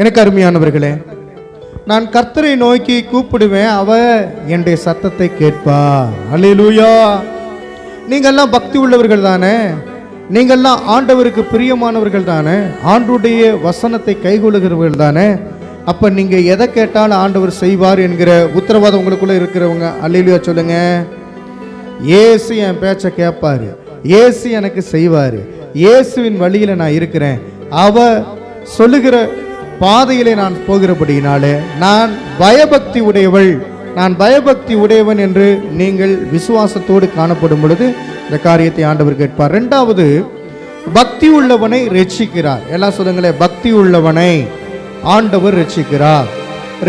எனக்கு அருமையானவர்களே நான் கர்த்தரை நோக்கி கூப்பிடுவேன் அவ என்னுடைய சத்தத்தை கேட்பா அல்லேலூயா நீங்கள்லாம் பக்தி உள்ளவர்கள் தானே? நீங்கள்லாம் ஆண்டவருக்கு பிரியமானவர்கள் தானே? ஆண்டுடைய வசனத்தை கைகொள்ளுகிறவர்கள் தானே? அப்போ நீங்கள் எதை கேட்டாலும் ஆண்டவர் செய்வார் என்கிற உத்தரவாதம் உங்களுக்குள்ளே இருக்கிறவங்க அல்லேலூயா சொல்லுங்க. ஏசு என் பேச்சை கேட்பாரு. இயேசு எனக்கு செய்வார். இயேசுவின் வழியில் நான் இருக்கிறேன். அவ சொல்லுகிற பாதையிலே நான் போகிறபடியினாலே நான் பயபக்தி உடையவள். நான் பயபக்தி உடையவன் என்று நீங்கள் விசுவாசத்தோடு காணப்படும் பொழுது இந்த காரியத்தை ஆண்டவர் கேட்பார். ரெண்டாவது பக்தி உள்ளவனை ரட்சிக்கிறார். எல்லாம் சொல்லுங்களேன் பக்தி உள்ளவனை ஆண்டவர் ரட்சிக்கிறார்.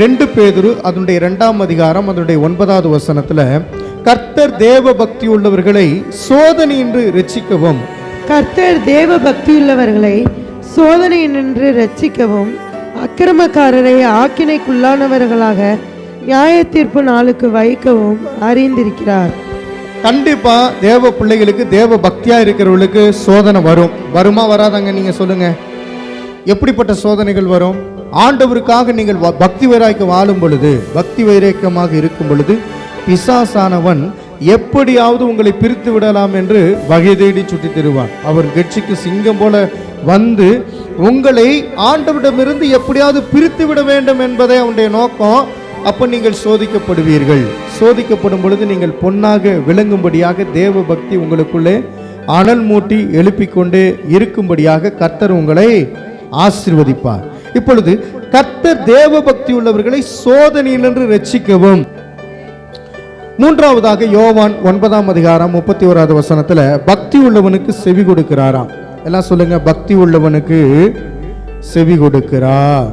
ரெண்டு பேதுரு அதனுடைய இரண்டாம் அதிகாரம் அதனுடைய ஒன்பதாவது வசனத்தில் கர்த்தர் தேவ பக்தி உள்ளவர்களை சோதனையின்றி ரட்சிக்கவும். கர்த்தர் தேவ பக்தியுள்ளவர்களை சோதனை என்று ரட்சிக்கவும். அக்கிரமக்காரரை ஆக்கினைக்குள்ளானவர்களாக நியாய தீர்ப்பு நாளுக்கு வைக்கவும் அறிந்திருக்கிறார். கண்டிப்பா தேவ பிள்ளைகளுக்கு தேவ பக்தியா இருக்கிறவர்களுக்கு சோதனை வரும். வருமா வராதாங்க நீங்க சொல்லுங்க. எப்படிப்பட்ட சோதனைகள் வரும்? ஆண்டவருக்காக நீங்கள் வ- பக்தி வைராக்கியம் வாழும் பொழுது பக்தி வைராக்கியமாக இருக்கும் பொழுது பிசாசானவன் எப்படியாவது உங்களை பிரித்து விடலாம் என்று வகை தேடி சுற்றி தருவான் அவர் கட்சிக்கு சிங்கம் போல வந்து உங்களை ஆண்டவிடமிருந்து எப்படியாவது பிரித்து விட வேண்டும் என்பதே அவனுடைய நோக்கம். அப்போ நீங்கள் சோதிக்கப்படுவீர்கள். சோதிக்கப்படும் பொழுது நீங்கள் பொன்னாக விளங்கும்படியாக தேவ பக்தி உங்களுக்குள்ளே அனல் மூட்டி எழுப்பிக் கொண்டே இருக்கும்படியாக கர்த்தர் உங்களை ஆசீர்வதிப்பார். இப்பொழுது கர்த்தர் தேவ பக்தி உள்ளவர்களை சோதனையிலிருந்து ரட்சிக்கவும். மூன்றாவதாக யோவான் ஒன்பதாம் அதிகாரம் முப்பத்தி ஓராவது வசனத்தில் பக்தி உள்ளவனுக்கு செவி கொடுக்கிறாராம். எல்லாம் சொல்லுங்க பக்தி உள்ளவனுக்கு செவி கொடுக்கிறார்.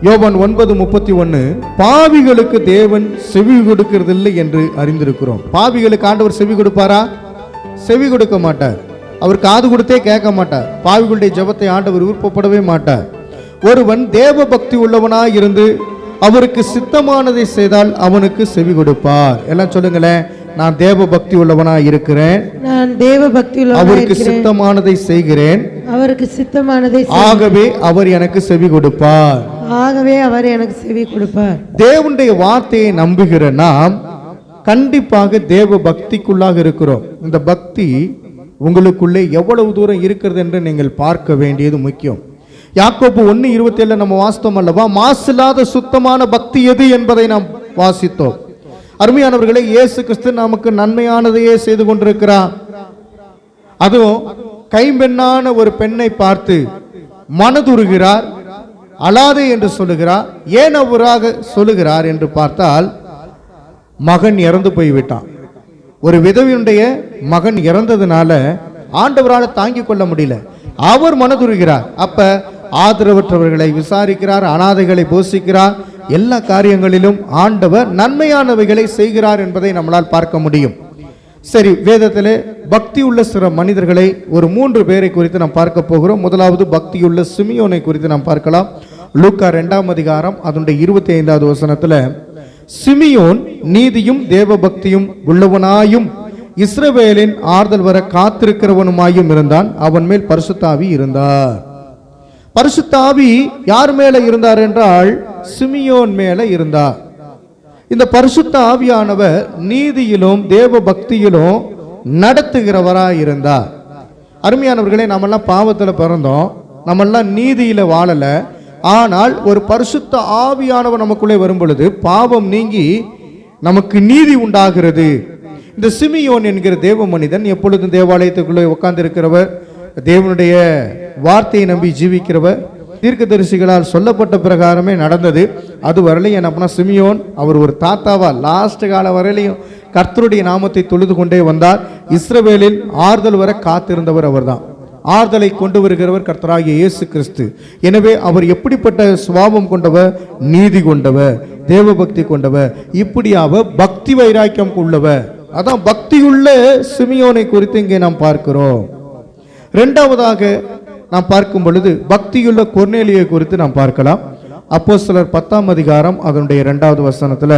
யோவான் ஒன்பது முப்பத்தி ஒன்று பாவிகளுக்கு தேவன் செவி கொடுக்கிறதில்லை என்று அறிந்திருக்கிறோம். பாவிகளுக்கு ஆண்டவர் செவி கொடுப்பாரா? செவி கொடுக்க மாட்டார். அவர் காது கொடுத்தே கேட்க மாட்டார். பாவிகளுடைய ஜெபத்தை ஆண்டவர் விருப்பப்படவே மாட்டார். ஒருவன் தேவ பக்தி உள்ளவனாக இருந்து அவருக்கு சித்தமானதை செய்தால் அவனுக்கு செவி கொடுப்பார். எல்லாம் சொல்லுங்களேன் நான் தேவ பக்தி உள்ளவனாய் இருக்கிறேன். நான் தேவ பக்தியுள்ளவனாய் அவருக்கு சித்தமானதை செய்கிறேன். அவருக்கு சித்தமானதை ஆகவே அவர் எனக்கு செவி கொடுப்பார். ஆகவே அவர் எனக்கு செவி கொடுப்பார். தேவனுடைய வார்த்தையை நம்புகிற நாம் கண்டிப்பாக தேவ பக்திக்குள்ளாக இருக்கிறோம். இந்த பக்தி உங்களுக்குள்ளே எவ்வளவு தூரம் இருக்கிறது என்று நீங்கள் பார்க்க வேண்டியது முக்கியம். யாக்கோப்பு ஒன்று இருபத்தேழு நம்ம வாசித்தோம் அல்லவா? மாசில்லாத சுத்தமான பக்தி எது என்பதை நாம் வாசித்தோம். அருமையானவர்களே இயேசு கிறிஸ்து நமக்கு நன்மையானதையே செய்து கொண்டிருக்கிறார். அதுவும் கைம்பெண்ணான ஒரு பெண்ணை பார்த்து மனதுருகிறார் அழாதே என்று சொல்லுகிறார் ஏன் அவராக சொல்லுகிறார் என்று பார்த்தால் மகன் இறந்து போய்விட்டான். ஒரு விதவியுடைய மகன் இறந்ததுனால ஆண்டவரால் தாங்கிக் கொள்ள முடியல. அவர் மனதுருகிறார். அப்ப ஆதரவற்றவர்களை விசாரிக்கிறார் அனாதைகளை போஷிக்கிறார். எல்லா காரியங்களிலும் ஆண்டவர் நன்மையானவைகளை செய்கிறார் என்பதை நம்மளால் பார்க்க முடியும். சரி வேதத்திலே பக்தி உள்ள சில மனிதர்களை ஒரு மூன்று பேரை குறித்து நாம் பார்க்க போகிறோம். முதலாவது பக்தியுள்ள சிமியோனை குறித்து நாம் பார்க்கலாம். லூக்கா ரெண்டாம் அதிகாரம் அதனுடைய இருபத்தி ஐந்தாவது வசனத்தில் சிமியோன் நீதியும் தேவ பக்தியும் உள்ளவனாயும் இஸ்ரவேலின் ஆறுதல் வர காத்திருக்கிறவனுமாயும் இருந்தான். அவன் மேல் பரிசுத்தாவி இருந்தார். பரிசுத்தாவி யார் மேல இருந்தார் என்றால் சிமியோன் மேல இருந்தார். இந்த பரிசுத்த ஆவியானவர் நீதியிலும் தேவ பக்தியிலும் நடத்துகிறவராக இருந்தார். அருமையானவர்களே நம்மெல்லாம் பாவத்தில் பிறந்தோம். நம்மெல்லாம் நீதியில வாழலை. ஆனால் ஒரு பரிசுத்த ஆவியானவர் நமக்குள்ளே வரும் பொழுது பாவம் நீங்கி நமக்கு நீதி உண்டாகிறது. இந்த சிமியோன் என்கிற தேவ மனிதன் எப்பொழுதும் தேவாலயத்துக்குள்ளே உட்கார்ந்து இருக்கிறவர் தேவனுடைய வார்த்தையை நம்பி ஜீவிக்கிறவர் தீர்க்கதரிசிகளால் சொல்லப்பட்ட பிரகாரமே நடந்தது. அது வரலையும் என்ன அப்படின்னா சிமியோன் அவர் ஒரு தாத்தாவா லாஸ்ட் காலம் வரையிலையும் கர்த்தருடைய நாமத்தை தொழுது கொண்டே வந்தார். இஸ்ரவேலில் ஆறுதல் வர காத்திருந்தவர் அவர்தான். ஆறுதலை கொண்டு வருகிறவர் கர்த்தராகிய இயேசு கிறிஸ்து. எனவே அவர் எப்படிப்பட்ட சுபாவம் கொண்டவர்? நீதி கொண்டவர் தேவபக்தி கொண்டவர். இப்படியாவ பக்தி வைராக்கியம் உள்ளவர். அதான் பக்தியுள்ள சிமியோனை குறித்து இங்கே நாம் பார்க்கிறோம். இரண்டாவதாக நாம் பார்க்கும் பொழுது பக்தியுள்ள கொர்நேலியை குறித்து நாம் பார்க்கலாம். அப்போ சிலர் பத்தாம் அதிகாரம் அதனுடைய இரண்டாவது வசனத்துல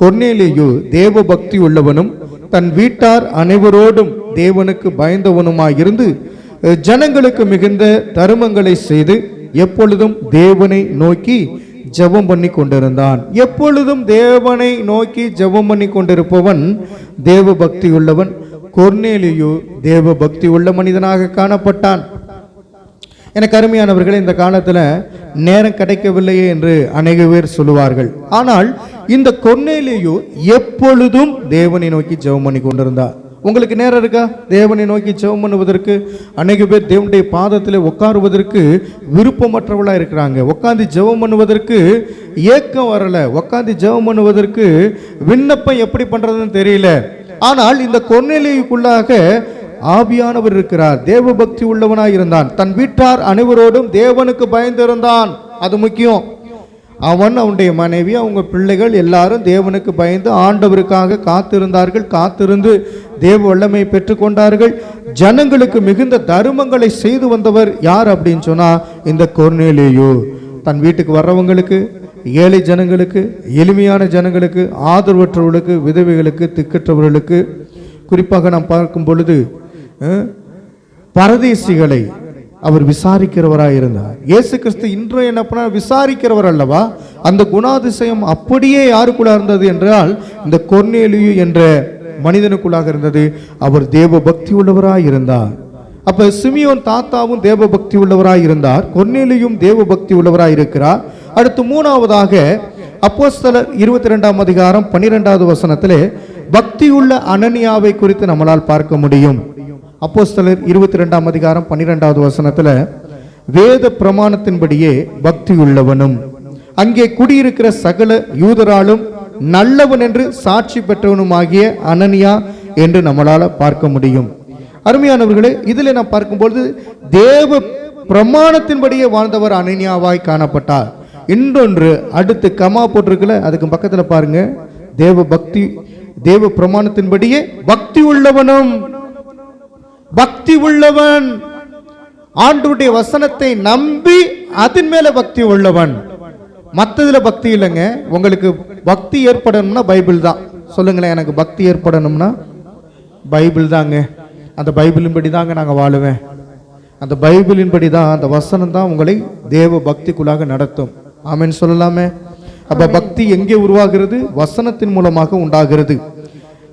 கொர்நேலியு தேவ பக்தி உள்ளவனும் தன் வீட்டார் அனைவரோடும் தேவனுக்கு பயந்தவனுமாயிருந்து ஜனங்களுக்கு மிகுந்த தருமங்களை செய்து எப்பொழுதும் தேவனை நோக்கி ஜெபம் பண்ணி கொண்டிருந்தான். எப்பொழுதும் தேவனை நோக்கி ஜெபம் பண்ணி கொண்டிருப்பவன் தேவ பக்தி உள்ளவன் கொர்நேலியு தேவ பக்தி உள்ள மனிதனாக காணப்பட்டான். எனக்கு அருமையானவர்களே இந்த காலத்தில் நேரம் கிடைக்கவில்லையே என்று அநேக பேர் சொல்லுவார்கள். ஆனால் இந்த கொர்நேலியு எப்பொழுதும் தேவனை நோக்கி ஜெபம் பண்ணி கொண்டிருந்தார் உங்களுக்கு நேரம் இருக்கா? தேவனை நோக்கி ஜெபம் பண்ணுவதற்கு அநேக பேர் தேவனுடைய பாதத்தில் உட்காருவதற்கு விருப்பமற்றவளா இருக்கிறாங்க. உட்காந்து ஜெபம் பண்ணுவதற்கு ஏக்கம் வரலை. உட்காந்து ஜெபம் பண்ணுவதற்கு விண்ணப்பம் எப்படி பண்ணுறதுன்னு தெரியல. ஆனால் இந்த கொர்நேலியுக்குள்ளாக ஆவியானவர் இருக்கிறார். தேவ பக்தி உள்ளவனாய் இருந்தான். தன் வீட்டார் அனைவரோடும் தேவனுக்கு பயந்திருந்தான். அது முக்கியம். அவன் அவனுடைய மனைவி அவங்க பிள்ளைகள் எல்லாரும் தேவனுக்கு பயந்து ஆண்டவருக்காக காத்திருந்தார்கள். காத்திருந்து தேவ வல்லமை பெற்றுக்கொண்டார்கள் ஜனங்களுக்கு மிகுந்த தருமங்களை செய்து வந்தவர் யார் அப்படின்னு சொன்னா இந்த கொர்னேலேயோ. தன் வீட்டுக்கு வர்றவங்களுக்கு ஏழை ஜனங்களுக்கு எளிமையான ஜனங்களுக்கு ஆதரவற்றவர்களுக்கு விதவைகளுக்கு திக்கற்றவர்களுக்கு குறிப்பாக நாம் பார்க்கும் பொழுது பரதேசிகளை அவர் விசாரிக்கிறவராக இருந்தார். இயேசு கிறிஸ்து இன்று என்ன பண்ண விசாரிக்கிறவர் அல்லவா? அந்த குணாதிசயம் அப்படியே யாருக்குள்ள இருந்தது என்றால் இந்த கொர்னேலியு என்ற மனிதனுக்குள்ளாக இருந்தது. அவர் தேவ பக்தி உள்ளவராக இருந்தார். அப்ப சிமியோன் தாத்தாவும் தேவ பக்தி உள்ளவராக இருந்தார். கொர்னேலியும் தேவ பக்தி உள்ளவராக இருக்கிறார். அடுத்து மூணாவதாக அப்போஸ்தலர் இருபத்தி ரெண்டாம் அதிகாரம் பன்னிரெண்டாவது வசனத்திலே பக்தியுள்ள அனனியாவை குறித்து நம்மளால் பார்க்க முடியும். அப்போஸ்தலர் இருபத்தி ரெண்டாம் அதிகாரம் பன்னிரெண்டாவது வசனத்தில் வேத பிரமாணத்தின்படியே பக்தி உள்ளவனும் அங்கே குடியிருக்கிற சகல யூதராலும் நல்லவன் என்று சாட்சி பெற்றவனுமாகிய அனனியா என்று நம்மளால பார்க்க முடியும். அருமையானவர்களே இதில் நாம் பார்க்கும்பொழுது தேவ பிரமாணத்தின்படியே வாழ்ந்தவர் அனனியாவாய் காணப்பட்டார். இன்னொன்று அடுத்து கமா போட்டிருக்குல அதுக்கு பக்கத்தில் பாருங்க தேவ பக்தி தேவ பிரமாணத்தின்படியே பக்தி உள்ளவனும் பக்தி உள்ளவன். ஆண்டவருடைய வசனத்தை நம்பி அதன் மேல பக்தி உள்ளவன். மத்ததுல பக்தி இல்லைங்க. உங்களுக்கு பக்தி ஏற்படணும்னா பைபிள் தான். சொல்லுங்களேன் எனக்கு பக்தி ஏற்படணும்னா பைபிள் தாங்க. அந்த பைபிளின்படி தாங்க நாங்கள் வாழுவேன். அந்த பைபிளின்படி தான் அந்த வசனம் தான் உங்களை தேவ பக்திக்குள்ளாக நடத்தும். ஆமென் சொல்லலாமே. அப்ப பக்தி எங்கே உருவாகிறது? வசனத்தின் மூலமாக உண்டாகிறது.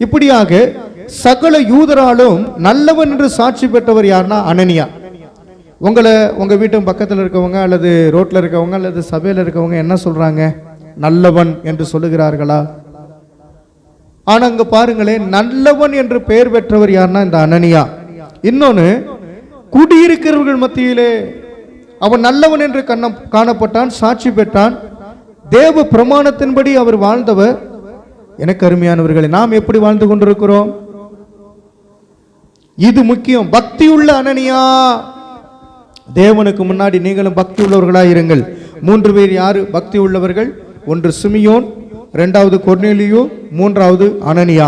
இப்படியாக சகல யூதராலும் நல்லவன் என்று சாட்சி பெற்றவர் யாருன்னா அனனியா. உங்களை உங்கள் வீட்டு பக்கத்தில் இருக்கவங்க அல்லது ரோட்டில் இருக்கவங்க அல்லது சபையில் இருக்கவங்க என்ன சொல்கிறாங்க நல்லவன் என்று சொல்லுகிறார்களா? ஆனால் அங்கே பாருங்களேன் நல்லவன் என்று பெயர் பெற்றவர் யாருன்னா இந்த அனனியா. இன்னொன்று குடியிருக்கிறவர்கள் மத்தியிலே அவன் நல்லவன் என்று கண்ண காணப்பட்டான் சாட்சி பெற்றான். தேவ பிரமாணத்தின்படி அவர் வாழ்ந்தவர். எனக்கு அருமையானவர்களே நாம் எப்படி வாழ்ந்து கொண்டிருக்கிறோம்? இது முக்கியம். பக்தி உள்ள அனனியா. தேவனுக்கு முன்னாடி நீங்களும் பக்தி உள்ளவர்களாக இருங்கள். மூன்று பேர் யாரு? பக்தி உள்ளவர்கள் ஒன்று சிமியோன் இரண்டாவது கொர்னேலியோ மூன்றாவது அனனியா.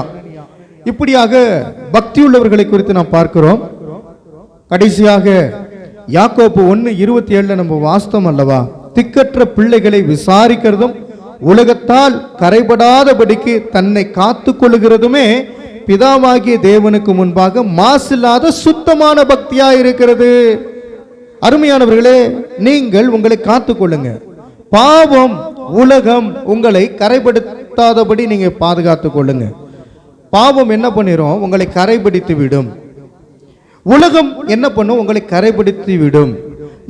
இப்படியாக பக்தி உள்ளவர்களை குறித்து நாம் பார்க்கிறோம். கடைசியாக யாக்கோப்பு ஒன்று இருபத்தி ஏழில் நம்ம வாஸ்தவம் அல்லவா? திக்கற்ற பிள்ளைகளை விசாரிக்கிறதும் உலகத்தால் கரைபடாதபடிக்கு தன்னை காத்து கொள்ளுகிறதுமே பிதாவாகிய தேவனுக்கு முன்பாக மாசில்லாத சுத்தமான பக்தியா இருக்கிறது. அருமையானவர்களே நீங்கள் உங்களை காத்துக்கொள்ளுங்க பாவம் உலகம் உங்களை கரைப்படுத்தாதபடி நீங்க பாதுகாத்துக் கொள்ளுங்க. பாவம் என்ன பண்ணிரும்? உங்களை கரைபிடித்து விடும். உலகம் என்ன பண்ணும்? உங்களை கரைபிடித்து விடும்.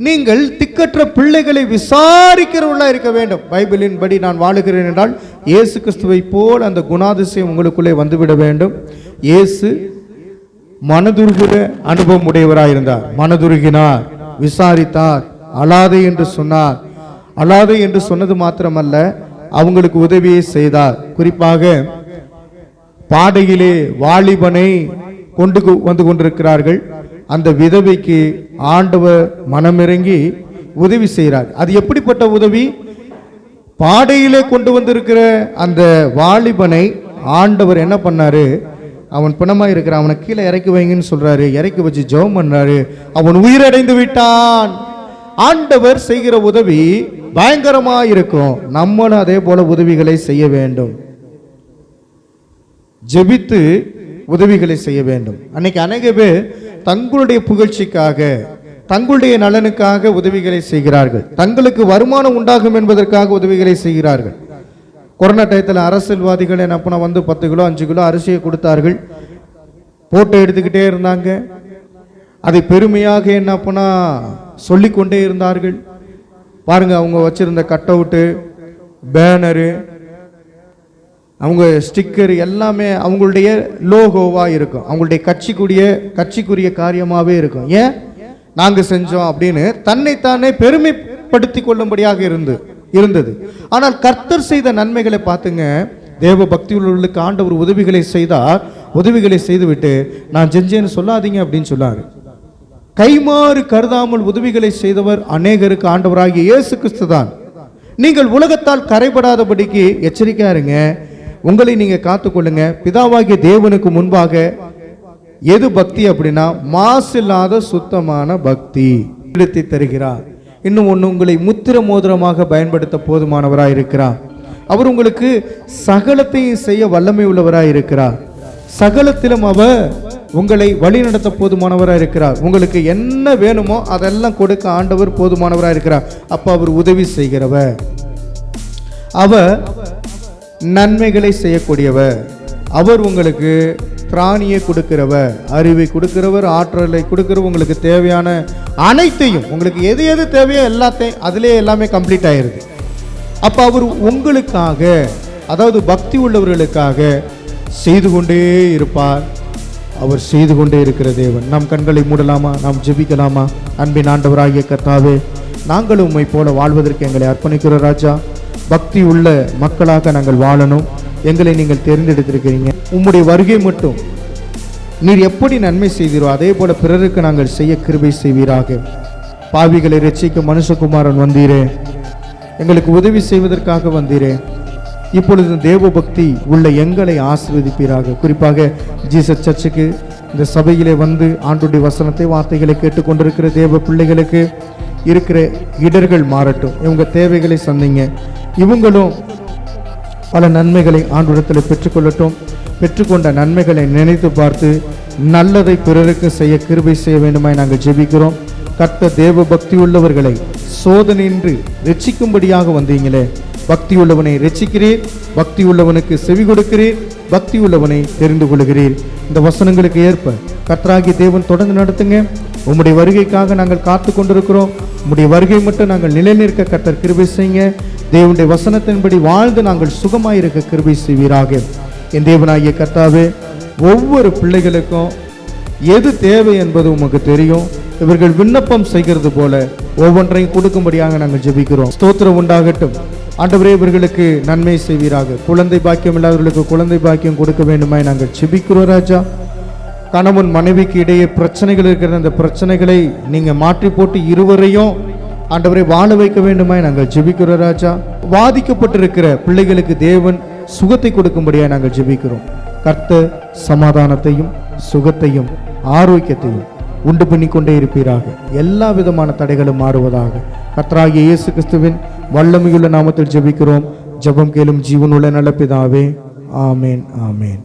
நீங்கள் திக்கற்ற பிள்ளைகளை விசாரிக்கிறவர்களா இருக்க வேண்டும். பைபிளின் படி நான் வாழுகிறேன் என்றால் இயேசு கிறிஸ்துவை போல் அந்த குணாதிசயம் உங்களுக்குள்ளே வந்துவிட வேண்டும். இயேசு மனதுருகிற அனுபவம் உடையவராயிருந்தார் மனதுருகினார் விசாரித்தார் அழாதே என்று சொன்னார். அழாதே என்று சொன்னது மாத்திரமல்ல அவங்களுக்கு உதவியை செய்தார். குறிப்பாக பாடையிலே வாலிபனை கொண்டு வந்து கொண்டிருக்கிறார்கள். அந்த விதவைக்கு ஆண்டவர் மனமிறங்கி உதவி செய்கிறார். அது எப்படிப்பட்ட உதவி? பாடையிலே கொண்டு வந்திருக்கிற அந்த வாலிபனை ஆண்டவர் என்ன பண்ணாரு? அவன் பிணமா இருக்கிறான். அவனை கீழே இறக்கி வைங்கன்னு சொல்றாரு. இறக்கி வச்சு ஜெபம் பண்ணாரு. அவன் உயிரடைந்து விட்டான். ஆண்டவர் செய்கிற உதவி பயங்கரமா இருக்கும். நம்மளும் அதே போல உதவிகளை செய்ய வேண்டும். ஜெபித்து உதவிகளை செய்ய வேண்டும். அன்னைக்கு அநேக பேர் தங்களுடைய புகழ்ச்சிக்காக தங்களுடைய நலனுக்காக உதவிகளை செய்கிறார்கள். தங்களுக்கு வருமானம் உண்டாகும் என்பதற்காக உதவிகளை செய்கிறார்கள். கொரோனா டயத்தில் அரசியல்வாதிகள் என்ன பண்ண வந்து பத்து கிலோ அஞ்சு கிலோ அரிசியை கொடுத்தார்கள். போட்டோ எடுத்துக்கிட்டே இருந்தாங்க. அதை பெருமையாக என்ன பண்ணா சொல்லிக்கொண்டே இருந்தார்கள். பாருங்க அவங்க வச்சிருந்த கட் அவுட்டு பேனரு அவங்க ஸ்டிக்கர் எல்லாமே அவங்களுடைய லோகோவாக இருக்கும். அவங்களுடைய கட்சிக்குரிய கட்சிக்குரிய காரியமாகவே இருக்கும். ஏன்? நாங்க செஞ்சோம் அப்படின்னு தன்னைத்தானே பெருமைப்படுத்தி கொள்ளும்படியாக இருந்து இருந்தது. ஆனால் கர்த்தர் செய்த நன்மைகளை பார்த்துங்க. தேவ பக்தி உள்ளவர்களுக்கு ஆண்டவர் உதவிகளை செய்தார் உதவிகளை செய்துவிட்டு நான் செஞ்சேன்னு சொல்லாதீங்க அப்படின்னு சொன்னாரு. கைமாறு கருதாமல் உதவிகளை செய்தவர் அநேகருக்கு ஆண்டவராகிய இயேசு கிறிஸ்து தான். நீங்கள் உலகத்தால் கரைபடாதபடிக்கு எச்சரிக்கையா இருங்க. உங்களை நீங்க காத்துக்கொள்ளுங்க. பிதாவாகிய தேவனுக்கு முன்பாக எது பக்தி அப்படின்னா மாசில்லாத சுத்தமான பக்தி. எடுத்து தருகிறார். இன்னும் ஒன்று உங்களை முத்திர மோதிரமாக பயன்படுத்த போதுமானவராக இருக்கிறார். அவர் உங்களுக்கு சகலத்தையும் செய்ய வல்லமை உள்ளவராக இருக்கிறார். சகலத்திலும் அவர் உங்களை வழிநடத்த போதுமானவராக இருக்கிறார். உங்களுக்கு என்ன வேணுமோ அதெல்லாம் கொடுக்க ஆண்டவர் போதுமானவராக இருக்கிறார். அப்போ அவர் உதவி செய்கிறவர். அவர் நன்மைகளை செய்யக்கூடியவர். அவர் உங்களுக்கு திராணியை கொடுக்கிறவர் அறிவை கொடுக்கிறவர் ஆற்றலை கொடுக்கிறவர் உங்களுக்கு தேவையான அனைத்தையும் உங்களுக்கு எது எது தேவையோ எல்லாத்தையும் அதிலே எல்லாமே கம்ப்ளீட் ஆயிருது. அப்போ அவர் உங்களுக்காக அதாவது பக்தி உள்ளவர்களுக்காக செய்து கொண்டே இருப்பார். அவர் செய்து கொண்டே இருக்கிற தேவன். நம் கண்களை மூடலாமா? நாம் ஜெபிக்கலாமா? அன்பின் ஆண்டவராகிய கர்த்தாவே நாங்களும் உம்மை போல வாழ்வதற்கு எங்களை அர்ப்பணிக்கிற ராஜா. பக்தி உள்ள மக்களாக நாங்கள் வாழணும். எங்களை நீங்கள் தேர்ந்தெடுத்திருக்கிறீங்க. உம்முடைய வருகை மட்டும். நீர் எப்படி நன்மை செய்தீரோ அதே போல பிறருக்கு நாங்கள் செய்ய கிருபை செய்வீராக. பாவிகளை ரட்சிக்க மனுஷகுமாரன் வந்தீரே. எங்களுக்கு உதவி செய்வதற்காக வந்தீரே. இப்பொழுது தேவ பக்தி உள்ள எங்களை ஆசிர்வதிப்பீராக. குறிப்பாக ஜீசஸ் சர்ச்சுக்கு இந்த சபையிலே வந்து ஆண்டுடைய வசனத்தை வார்த்தைகளை கேட்டுக்கொண்டிருக்கிற தேவ பிள்ளைகளுக்கு இருக்கிற இடர்கள் மாறட்டும். இவங்க தேவைகளை சந்திங்க. இவங்களும் பல நன்மைகளை ஆண்டுடத்தில் பெற்றுக்கொள்ளட்டும். பெற்றுக்கொண்ட நன்மைகளை நினைத்து பார்த்து நல்லதை பிறருக்கு செய்ய கிருபை செய்ய வேண்டுமாய் நாங்கள் ஜெபிக்கிறோம். கர்த்த தேவ பக்தி உள்ளவர்களை சோதனையின்றி ரட்சிக்கும்படியாக வந்தீங்களே. பக்தி உள்ளவனை ரட்சிக்கிறீர் பக்தி உள்ளவனுக்கு செவி கொடுக்கிறீர் பக்தி உள்ளவனை தெரிந்து கொள்கிறீர். இந்த வசனங்களுக்கு ஏற்ப கர்த்தராகிய தேவன் தொடர்ந்து நடத்துங்க. உம்முடைய வருகைக்காக நாங்கள் காத்து கொண்டிருக்கிறோம் உம்முடைய வருகை மட்டும் நாங்கள் நிலைநிற்க கர்த்தர் கிருபை செய்யுங்க. தேவனுடைய வசனத்தின்படி வாழ்ந்து நாங்கள் சுகமாயிருக்க கிருபை செய்வீராக. என் தேவனாகிய கர்த்தாவே ஒவ்வொரு பிள்ளைகளுக்கும் எது தேவை என்பது உமக்கு தெரியும். இவர்கள் விண்ணப்பம் செய்கிறது போல ஒவ்வொன்றையும் கொடுக்கும்படியாக நாங்கள் ஜெபிக்கிறோம். ஸ்தோத்திரம் உண்டாகட்டும். ஆண்டவரே இவர்களுக்கு நன்மை செய்வீராக. குழந்தை பாக்கியம் இல்லாதவர்களுக்கு குழந்தை பாக்கியம் கொடுக்க வேண்டுமாய் நாங்கள் ஜெபிக்கிறோம் ராஜா. கணவன் மனைவிக்கு இடையே பிரச்சனைகள் இருக்கிற அந்த பிரச்சனைகளை நீங்கள் மாற்றி போட்டு இருவரையும் ஆண்டவரை வாழ வைக்க வேண்டுமாய் நாங்கள் ஜெபிக்கிறோம் ராஜா. வாதிக்கப்பட்டிருக்கிற பிள்ளைகளுக்கு தேவன் சுகத்தை கொடுக்கும்படியாக நாங்கள் ஜெபிக்கிறோம். கர்த்த சமாதானத்தையும் சுகத்தையும் ஆரோக்கியத்தையும் உண்டு பண்ணி கொண்டே இருப்பீராக. எல்லா விதமான தடைகளும் மாறுவதாக. கர்த்தராகிய இயேசு கிறிஸ்துவின் வல்லமையுள்ள நாமத்தில் ஜெபிக்கிறோம். ஜெபம் கேளும் ஜீவனுள்ள நல்ல பிதாவே. ஆமேன் ஆமேன்.